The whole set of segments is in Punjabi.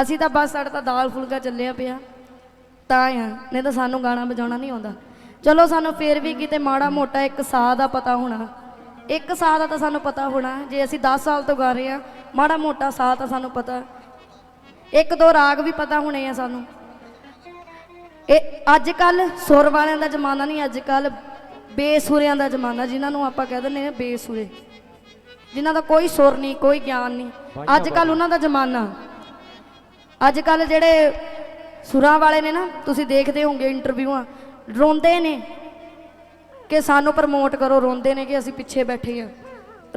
ਅਸੀਂ ਤਾਂ ਬਸ ਸਾਡਾ ਤਾਂ ਦਾਲ ਫੁਲਕਾ ਚੱਲਿਆ ਪਿਆ। ਤਾਂ ਆ ਨਹੀਂ ਤਾਂ ਸਾਨੂੰ ਗਾਣਾ ਵਜਾਉਣਾ ਨਹੀਂ ਆਉਂਦਾ। ਚਲੋ ਸਾਨੂੰ ਫੇਰ ਵੀ ਕਿਤੇ ਮਾੜਾ ਮੋਟਾ ਇੱਕ ਸਾਹ ਦਾ ਪਤਾ ਹੋਣਾ। ਇੱਕ ਸਾਹ ਦਾ ਤਾਂ ਸਾਨੂੰ ਪਤਾ ਹੋਣਾ ਜੇ ਅਸੀਂ 10 ਸਾਲ ਤੋਂ ਗਾ ਰਹੇ ਆ ਮਾੜਾ ਮੋਟਾ ਸਾਹ ਤਾਂ ਸਾਨੂੰ ਪਤਾ। ਇੱਕ ਦੋ ਰਾਗ ਵੀ ਪਤਾ ਹੋਣੇ ਆ ਸਾਨੂੰ। ਇਹ ਅੱਜ ਕੱਲ ਸੁਰ ਵਾਲਿਆਂ ਦਾ ਜ਼ਮਾਨਾ ਨਹੀਂ ਅੱਜ ਕੱਲ ਬੇਸੁਰਿਆਂ ਦਾ ਜ਼ਮਾਨਾ ਜਿਨ੍ਹਾਂ ਨੂੰ ਆਪਾਂ ਕਹਿ ਦਿੰਦੇ ਆ ਬੇਸੁਰੇ। ਜਿਨ੍ਹਾਂ ਦਾ ਕੋਈ ਸੁਰ ਨਹੀਂ ਕੋਈ ਗਿਆਨ ਨਹੀਂ। ਅੱਜ ਕੱਲ ਉਹਨਾਂ ਦਾ ਜ਼ਮਾਨਾ। ਅੱਜ ਕੱਲ ਜਿਹੜੇ ਸੁਰਾਂ ਵਾਲੇ ਨੇ ਨਾ, ਤੁਸੀਂ ਦੇਖਦੇ ਹੋਵੋਗੇ ਇੰਟਰਵਿਊਆਂ ਰੋਂਦੇ ਨੇ ਕਿ ਸਾਨੂੰ ਪ੍ਰਮੋਟ ਕਰੋ, ਰੋਂਦੇ ਨੇ ਕਿ ਅਸੀਂ ਪਿੱਛੇ ਬੈਠੇ ਆ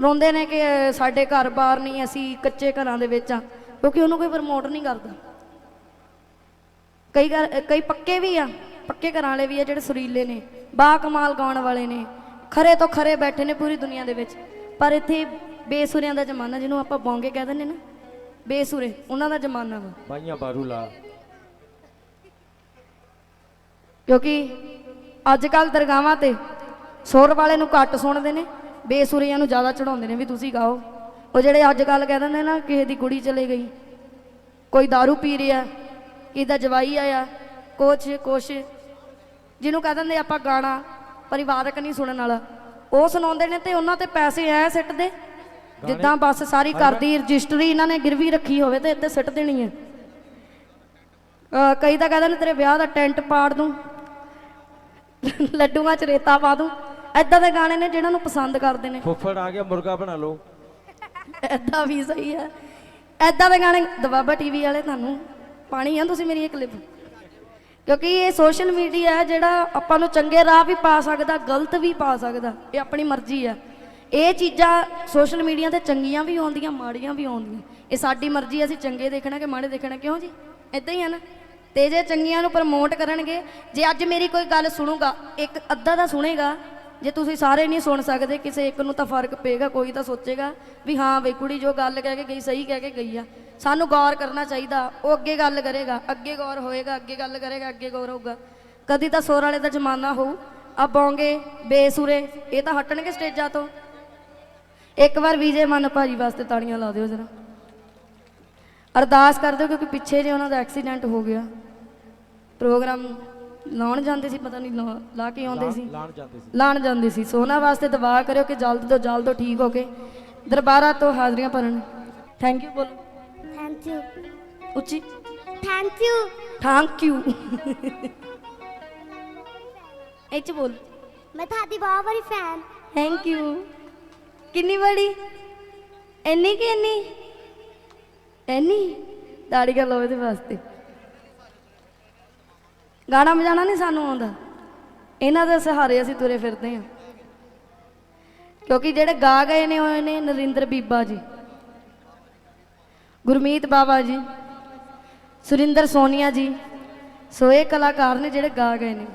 ਰੋਂਦੇ ਨੇ ਕਿ ਸਾਡੇ ਘਰ-ਬਾਰ ਨਹੀਂ, ਅਸੀਂ ਕੱਚੇ ਘਰਾਂ ਦੇ ਵਿੱਚ ਆ ਕਿਉਂਕਿ ਉਹਨੂੰ ਕੋਈ ਪ੍ਰਮੋਟ ਨਹੀਂ ਕਰਦਾ। ਕਈ ਘਰ, ਕਈ ਪੱਕੇ ਵੀ ਆ, ਪੱਕੇ ਘਰਾਂ ਵਾਲੇ ਵੀ ਆ ਜਿਹੜੇ ਸੁਰੀਲੇ ਨੇ ਬਾ ਕਮਾਲ ਗਾਉਣ ਵਾਲੇ ਨੇ, ਖਰੇ ਤੋਂ ਖਰੇ ਬੈਠੇ ਨੇ ਪੂਰੀ ਦੁਨੀਆ ਦੇ ਵਿੱਚ। ਪਰ ਇੱਥੇ ਬੇਸੁਰਿਆਂ ਦਾ ਜ਼ਮਾਨਾ, ਜਿਹਨੂੰ ਆਪਾਂ ਬੌਂਗੇ ਕਹਿ ਦਿੰਦੇ ਨਾ ਬੇਸੁਰੇ ਉਹਨਾਂ ਦਾ ਜ਼ਮਾਨਾ ਵਾ। ਬਾਈਆਂ ਬਾਰੂ ਲਾ। ਕਿਉਂਕਿ ਅੱਜ ਕੱਲ ਦਰਗਾਹਾਂ ਤੇ ਸੁਰ ਵਾਲੇ ਨੂੰ ਘੱਟ ਸੁਣਦੇ ਨੇ ਬੇਸੁਰੀਆਂ ਨੂੰ ਜ਼ਿਆਦਾ ਚੜਾਉਂਦੇ ਨੇ ਵੀ ਤੁਸੀਂ ਗਾਓ। ਉਹ ਜਿਹੜੇ ਅੱਜ ਕੱਲ ਕਹਿ ਦਿੰਦੇ ਨਾ ਕਿਸੇ ਦੀ ਕੁੜੀ ਚਲੇ ਗਈ ਕੋਈ दारू ਪੀ ਰਿਹਾ ਕਿਸੇ ਦਾ ਜਵਾਈ ਆਇਆ ਕੁਛ ਕੁਛ। ਜਿਹਨੂੰ ਕਹਿ ਦਿੰਦੇ ਆਪਾਂ ਗਾਣਾ ਪਰਿਵਾਰਕ ਨਹੀਂ ਸੁਣਨ ਵਾਲਾ। ਉਹ ਸੁਣਾਉਂਦੇ ਨੇ ਤੇ ਉਹਨਾਂ ਤੇ ਪੈਸੇ ਐ ਸਿੱਟਦੇ ਜਿੱਦਾਂ ਬਸ ਸਾਰੀ ਘਰ ਦੀ ਰਜਿਸਟਰੀ ਇਹਨਾਂ ਨੇ ਗਿਰਵੀ ਰੱਖੀ ਹੋਵੇ ਤੇ ਇੱਥੇ ਸਿੱਟ ਦੇਣੀ ਹੈ। ਕਈ ਤਾਂ ਕਹਿੰਦੇ ਨੇ ਤੇਰੇ ਵਿਆਹ ਦਾ ਟੈਂਟ ਪਾੜ ਦੂੰ ਲੱਡੂਆਂ ਚ ਰੇਤਾ ਪਾ ਦੂੰ ਐਦਾਂ ਦੇ ਗਾਣੇ ਨੇ ਜਿਹਨਾਂ ਨੂੰ ਪਸੰਦ ਕਰਦੇ ਨੇ। ਫੁੱਫੜ ਆ ਗਿਆ ਮੁਰਗਾ ਬਣਾ ਲਓ। ਐਦਾਂ ਵੀ ਸਹੀ ਹੈ। ਐਦਾਂ ਦੇ ਗਾਣੇ ਦਬਾਬਾ ਟੀਵੀ ਵਾਲੇ ਤੁਹਾਨੂੰ ਪਾਣੀ ਆ ਤੁਸੀਂ ਮੇਰੀ ਇਹ ਕਲਿੱਪ ਕਿਉਂਕਿ ਇਹ ਸੋਸ਼ਲ ਮੀਡੀਆ ਹੈ ਜਿਹੜਾ ਆਪਾਂ ਨੂੰ ਚੰਗੇ ਰਾਹ ਵੀ ਪਾ ਸਕਦਾ ਗਲਤ ਵੀ ਪਾ ਸਕਦਾ ਇਹ ਆਪਣੀ ਮਰਜ਼ੀ ਹੈ। ਇਹ ਚੀਜ਼ਾਂ ਸੋਸ਼ਲ ਮੀਡੀਆ ਤੇ ਚੰਗੀਆਂ ਵੀ ਆਉਂਦੀਆਂ, ਮਾੜੀਆਂ ਵੀ ਆਉਂਦੀਆਂ। ਇਹ ਸਾਡੀ ਮਰਜ਼ੀ, ਅਸੀਂ ਚੰਗੇ ਦੇਖਣਾ ਕਿ ਮਾੜੇ ਦੇਖਣਾ, ਕਿਉਂ ਜੀ? ਇਦਾਂ ਹੀ ਆ ਨਾ। ਤੇ ਜੇ ਚੰਗੀਆਂ ਨੂੰ ਪ੍ਰਮੋਟ ਕਰਨਗੇ, ਜੇ ਅੱਜ ਮੇਰੀ ਕੋਈ ਗੱਲ ਸੁਣੂਗਾ, ਇੱਕ ਅੱਧਾ ਦਾ ਸੁਣੇਗਾ। ਜੇ ਤੁਸੀਂ ਸਾਰੇ ਨਹੀਂ ਸੁਣ ਸਕਦੇ, ਕਿਸੇ ਇੱਕ ਨੂੰ ਤਾਂ ਫ਼ਰਕ ਪਏਗਾ, ਕੋਈ ਤਾਂ ਸੋਚੇਗਾ ਵੀ ਹਾਂ ਬਈ ਕੁੜੀ ਜੋ ਗੱਲ ਕਹਿ ਕੇ ਗਈ, ਸਹੀ ਕਹਿ ਕੇ ਗਈ ਆ। ਸਾਨੂੰ ਗੌਰ ਕਰਨਾ ਚਾਹੀਦਾ, ਉਹ ਅੱਗੇ ਗੱਲ ਕਰੇਗਾ, ਅੱਗੇ ਗੌਰ ਹੋਏਗਾ, ਅੱਗੇ ਗੱਲ ਕਰੇਗਾ, ਅੱਗੇ ਗੌਰ ਹੋਊਗਾ। ਕਦੀ ਤਾਂ ਸੋਰ ਵਾਲੇ ਦਾ ਜ਼ਮਾਨਾ ਹੋਊ, ਆ ਬੌਂਗੇ, ਬੇਸੁਰੇ, ਇਹ ਤਾਂ ਹਟਣਗੇ ਸਟੇਜਾਂ ਤੋਂ। ਇੱਕ ਵਾਰ ਵਿਜੇ ਮਨ ਭਾਜੀ ਵਾਸਤੇ ਤਾੜੀਆਂ ਲਾ ਦਿਓ ਜਰਾ। ਅਰਦਾਸ ਕਰ ਦਿਓ ਕਿਉਂਕਿ ਪਿੱਛੇ ਜੇ ਉਹਨਾਂ ਦਾ ਐਕਸੀਡੈਂਟ ਹੋ ਗਿਆ। ਪ੍ਰੋਗਰਾਮ ਲਾਉਣ ਜਾਂਦੇ ਸੀ ਪਤਾ ਨਹੀਂ ਲਾ- ਕੇ ਆਉਂਦੇ ਸੀ। ਲਾਣ ਜਾਂਦੇ ਸੀ। ਲਾਣ ਜਾਂਦੇ ਸੀ। ਸੋਨਾ ਵਾਸਤੇ ਦੁਆ ਕਰਿਓ ਕਿ ਜਲਦ ਤੋਂ ਜਲਦ ਠੀਕ ਹੋ ਕੇ ਦਰਬਾਰਾਂ ਤੋਂ ਹਾਜ਼ਰੀਆਂ ਭਰਨ। ਥੈਂਕ ਯੂ ਬੋਲੋ। ਥੈਂਕ ਯੂ ਉੱਚੀ। ਥੈਂਕ ਯੂ ਥੈਂਕ ਯੂ ਇਹ ਚ ਬੋਲ। ਮੈਂ ਤੁਹਾਡੀ ਬਹੁਤ ਬੜੀ ਫੈਨ ਥੈਂਕ ਯੂ ਕਿੰਨੀ ਬੜੀ ਇੰਨੀ ਕਿ ਇੰਨੀ? ਇੰਨੀ? ਦਾੜੀ ਕਰ ਲਓ ਇਹਦੇ ਵਾਸਤੇ। ਗਾਣਾ ਵਜਾਣਾ ਨਹੀਂ ਸਾਨੂੰ ਆਉਂਦਾ। ਇਹਨਾਂ ਦੇ ਸਹਾਰੇ ਅਸੀਂ ਤੁਰੇ ਫਿਰਦੇ ਹਾਂ। ਕਿਉਂਕਿ ਜਿਹੜੇ ਗਾ ਗਏ ਨੇ ਹੋਏ ਨੇ ਨਰਿੰਦਰ ਬੀਬਾ ਜੀ। ਗੁਰਮੀਤ ਬਾਬਾ ਜੀ। ਸੁਰਿੰਦਰ ਸੋਨੀਆ ਜੀ। ਸੋ ਇਹ ਕਲਾਕਾਰ ਨੇ ਜਿਹੜੇ ਗਾ ਗਏ ਨੇ।